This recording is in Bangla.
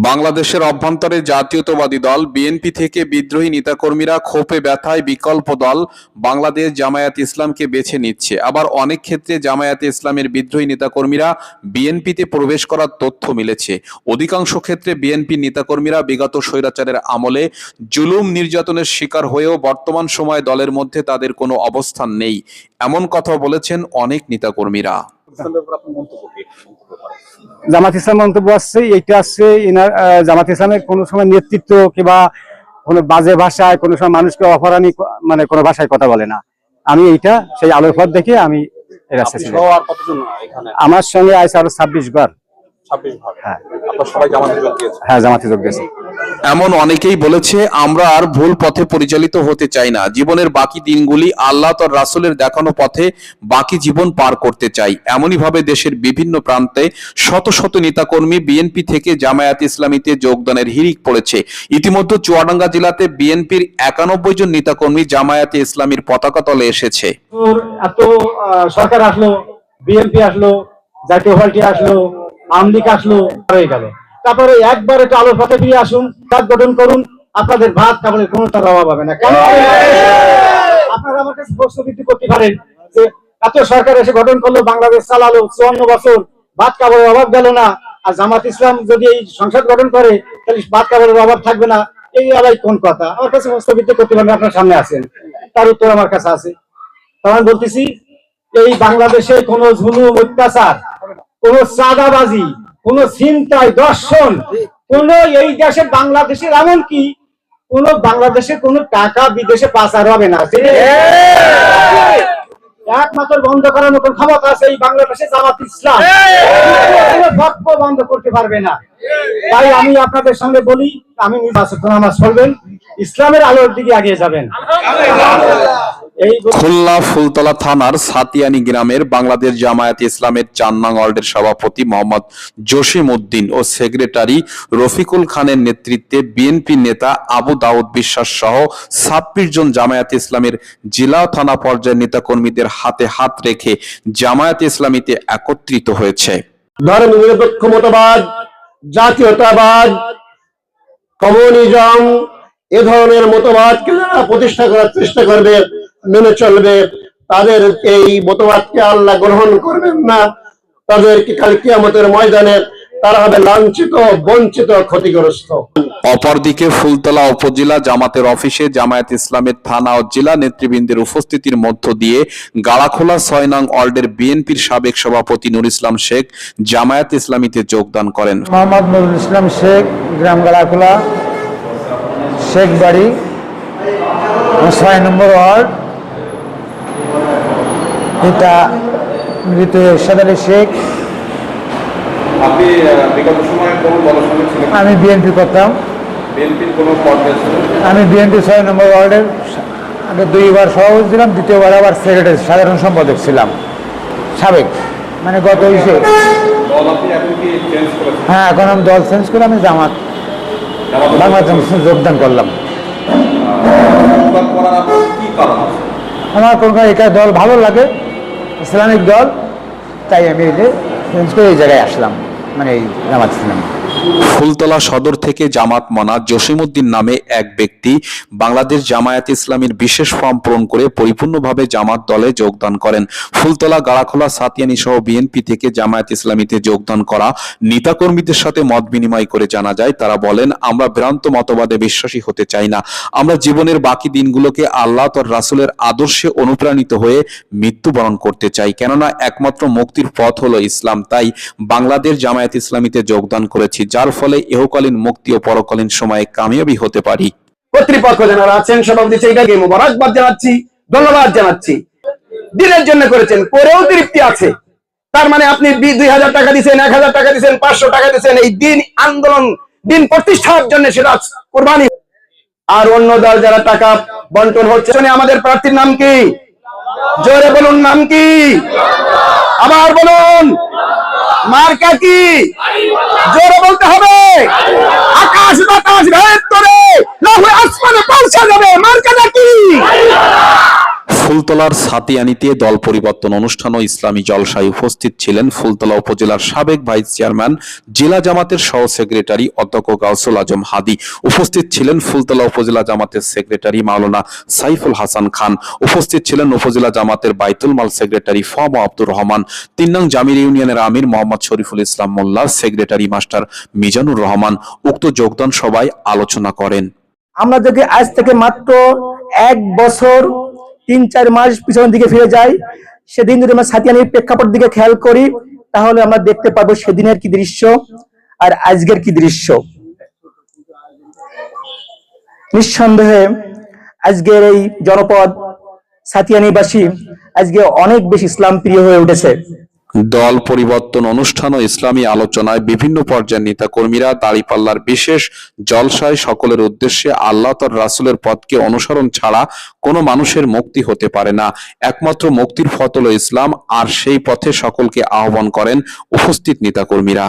বাংলাদেশের অভ্যন্তরে জাতীয়তাবাদী দল বিএনপি থেকে বিদ্রোহী নেতাকর্মীরা ক্ষোভে ব্যথায় বিকল্প দল বাংলাদেশ জামায়াত ইসলামকে বেছে নিচ্ছে। আবার অনেক ক্ষেত্রে জামায়াত ইসলামের বিদ্রোহী নেতাকর্মীরা বিএনপিতে প্রবেশ করার তথ্য মিলেছে। অধিকাংশ ক্ষেত্রে বিএনপি নেতাকর্মীরা বিগত স্বৈরাচারের আমলে জুলুম নির্যাতনের শিকার হয়েও বর্তমান সময়ে দলের মধ্যে তাদের কোনো অবস্থান নেই। এমন কথা বলেছেন অনেক নেতাকর্মীরা। জামাত ইসলাম মন্তব্য আসছে এইটা আসছে জামাত ইসলামের কোনো সময় নেতৃত্ব কিংবা কোনো বাজে ভাষায় কোনো সময় মানুষকে অপরাণী মানে কোনো ভাষায় কথা বলে না। আমি এইটা সেই আলোর পথ দেখে আমি আমার সঙ্গে আছে আরও ছাব্বিশ বার ছাব্বিশ হ্যাঁ। আপনার জামাতে যোগ দিয়েছে। এমন অনেকেই বলেছে, আমরা আর ভুল পথে পরিচালিত হতে চাই না। জীবনের বাকি দিনগুলি আল্লাহ তার রাসূলের দেখানো পথে বাকি জীবন পার করতে চাই। এমনই ভাবে দেশের বিভিন্ন প্রান্তে শত শত নেতাকর্মী বিএনপি থেকে জামায়াত ইসলামীতে যোগদানের হিড়িক পড়েছে। ইতিমধ্যে চুয়াডাঙ্গা জেলাতে বিএনপির একানব্বই জন নেতাকর্মী জামায়াতে ইসলামীর পতাকা তলে এসেছে। এত সরকার আসলো, বিএনপি আসলো, জাতীয় পার্টি আসলো, আওয়ামী আসলো হয়ে গেল। তারপরে একবার একটু আলোর পথে ফিরে আসুন কাজ গঠন করুন, আপনাদের ভাত কাপড়ের কোনো তার অভাব হবে না। কেন? আপনারা আমার কাছে প্রশ্ন বৃদ্ধি করতে পারেন যে, এত সরকার এসে গঠন করল বাংলাদেশ চালালো চুয়ান্ন বছর, ভাত কাপড়ের অভাব গেল না, আর জামাত ইসলাম যদি এই সংসদ গঠন করে, তাহলে ভাত কাপড়ের অভাব থাকবে না। এই আলাই কোন কথা? আমার কাছে প্রশ্ন বৃদ্ধি করতে পারেন, আপনার সামনে আছেন। তার উত্তর আমার কাছে আছে। তখন বলতেছি, এই বাংলাদেশে কোন জুলুম অত্যাচার, কোন চাঁদাবাজি কোন ছিনতাই দর্শন কোন এই দেশে বাংলাদেশের এমন কি কোন বাংলাদেশে কোন টাকা বিদেশে পাচার হবে না একমাত্র বন্ধ করার মতন ক্ষমতা আছে এই বাংলাদেশে জামাত ইসলাম। কোনো বক্ষ বন্ধ করতে পারবে না। তাই আমি আপনাদের সঙ্গে বলি আমি নির্বাচন নামাজ পড়বেন ইসলামের আলোর দিকে এগিয়ে যাবেন। খুলনা ফুলতলা থানার সাতিয়ানি গ্রামের বাংলাদেশ জামায়াত ইসলামের চার নং ওয়ার্ডের সভাপতি মোহাম্মদ জসিম উদ্দিন ও সেক্রেটারি রফিকুল খানের নেতৃত্বে বিএনপি নেতা আবু দাউদ বিশ্বাস সহ ছাব্বিশ জন জামায়াত ইসলামের জেলা থানা পর্যায়ের নেতাকর্মীদের হাতে হাত রেখে জামায়াত ইসলামীতে একত্রিত হয়েছে। ধর্ম নিরপেক্ষ মতবাদ জাতীয়তাবাদ কমিউনিজম এ ধরনের মতবাদকে যারা প্রতিষ্ঠা করার চেষ্টা করবে মেনে চলবে তাদের এই মতবাদকে আল্লাহ গ্রহণ করবেন না তাদেরকে কাল কিয়ামতের ময়দানে তারা হবে লাঞ্ছিত বঞ্চিত ক্ষতিগ্রস্ত। অপরদিকে ফুলতলা উপজেলা জামাতের অফিসে জামায়াত ইসলামের থানা ও জেলা নেতৃবৃন্দের উপস্থিতির মধ্য দিয়ে গাড়াখোলা ছয় নং ওয়ার্ডের বিএনপির সাবেক সভাপতি নুর ইসলাম শেখ জামায়াত ইসলামীতে যোগদান করেন। মোহাম্মদ নুরুল ইসলাম শেখ গ্রাম গাড়াখোলা শেখ বাড়ি ছয় নম্বর ওয়ার্ড। এটা মৃত আলী শেখ। আমি বিএনপি করতাম। আমি বিএনপি ছয় নম্বর ওয়ার্ডের আগে দুইবার সভাপতি ছিলাম দ্বিতীয়বার আবার সেক্রেটারি সাধারণ সম্পাদক ছিলাম। সাবেক মানে গত করেছেন? হ্যাঁ এখন আমি দল চেঞ্জ করে আমি জামাত বাংলাদেশ যোগদান করলাম। আমার কোনো এটা দল ভালো লাগে ইসলামিক দল তাই আমি চেঞ্জ করে এই জায়গায় আসলাম। মানে জামাত ফুলতলা সদর থেকে জামাত মনা জসিমউদ্দিন নামে এক ব্যক্তি বাংলাদেশ জামায়াত ইসলামীর বিশেষ ফর্ম পূরণ করে পরিপূর্ণভাবে জামাত দলে যোগদান করেন। ফুলতলা, গাড়াখোলা, সাতিয়ানি সহ বিএনপি থেকে জামায়াত ইসলামীতে যোগদান করা নেতাকর্মীদের সাথে মত বিনিময় করে জানা যায়, তারা বলেন, আমরা ভ্রান্ত মতবাদে বিশ্বাসী হতে চাই না। আমরা জীবনের বাকি দিনগুলোকে আল্লাহ তোর রাসূলের আদর্শে অনুপ্রাণিত হয়ে মৃত্যুবরণ করতে চাই। কেননা একমাত্র মুক্তির পথ হলো ইসলাম। তাই বাংলাদেশ জামায়াত ইসলামীতে যোগদান করেছি, যার ফলে ইহকালীন মুক্তি ও পরকালীন সময়ে কামিয়াবি হতে পারি। কর্তৃপক্ষ যারা আছেন সভাপতি সেইটাকে মোবারকবাদ জানাচ্ছি, ধন্যবাদ জানাচ্ছি। দিনের জন্য করেছেন, করেও তৃপ্তি আছে। তার মানে আপনি দুই হাজার টাকা দিচ্ছেন এক হাজার টাকা দিচ্ছেন পাঁচশো টাকা দিচ্ছেন এই দিন আন্দোলন, দিন প্রতিষ্ঠার জন্য সেটা কোরবানি। আর অন্য দল যারা টাকা বন্টন হচ্ছে আমাদের প্রার্থীর নাম কি? জোরে বলুন, নাম কি? আবার বলুন। মার্কা কি? জোরে বলতে হবে। আকাশ বাতাস ভেদ করে আসমানে পৌঁছা যাবে। মার্কাটা কি? ফুলতলার সাতিয়ানিতে দল পরিবর্তন অনুষ্ঠান ও ইসলামী জলসায় উপস্থিত ছিলেন ফুলতলা উপজেলার সাবেক ভাইস চেয়ারম্যান, জেলা জামাতের সহ সেক্রেটারি অধ্যক্ষ গাউসুল আজম হাদি। উপস্থিত ছিলেন ফুলতলা উপজেলা জামাতের সেক্রেটারি মাওলানা সাইফুল হাসান খান। উপস্থিত ছিলেন উপজেলা জামাতের বাইতুল মাল সেক্রেটারি ফম আব্দুর রহমান। তিন নং জামির ইউনিয়নের আমির মোহাম্মদ শরীফুল ইসলাম মোল্লা সেক্রেটারি মাস্টার মিজানুর রহমান। উক্ত যোগদান সভায় আলোচনা করেন। আমরা যদি আজ থেকে মাত্র এক বছর তিন চার মাস পিছনের দিকে ফিরে যাই। সেদিন যদি আমরা সাতিয়ানির প্রেক্ষাপট দিকে খেয়াল করি, তাহলে আমরা দেখতে পাবো সেদিনের কি দৃশ্য আর আজকের কি দৃশ্য। নিঃসন্দেহে আজকের এই জনপদ সাতিয়ানিবাসী আজকে অনেক বেশি ইসলাম প্রিয় হয়ে উঠেছে। দল পরিবর্তন অনুষ্ঠান ও ইসলামী আলোচনায় বিভিন্ন পর্যায়ের নেতাকর্মীরা দাঁড়িপাল্লার বিশেষ জলসায় সকলের উদ্দেশ্যে আল্লাহ তার রাসুলের পথকে অনুসরণ ছাড়া কোনো মানুষের মুক্তি হতে পারে না। একমাত্র মুক্তির ফতল ইসলাম আর সেই পথে সকলকে আহ্বান করেন উপস্থিত নেতা কর্মীরা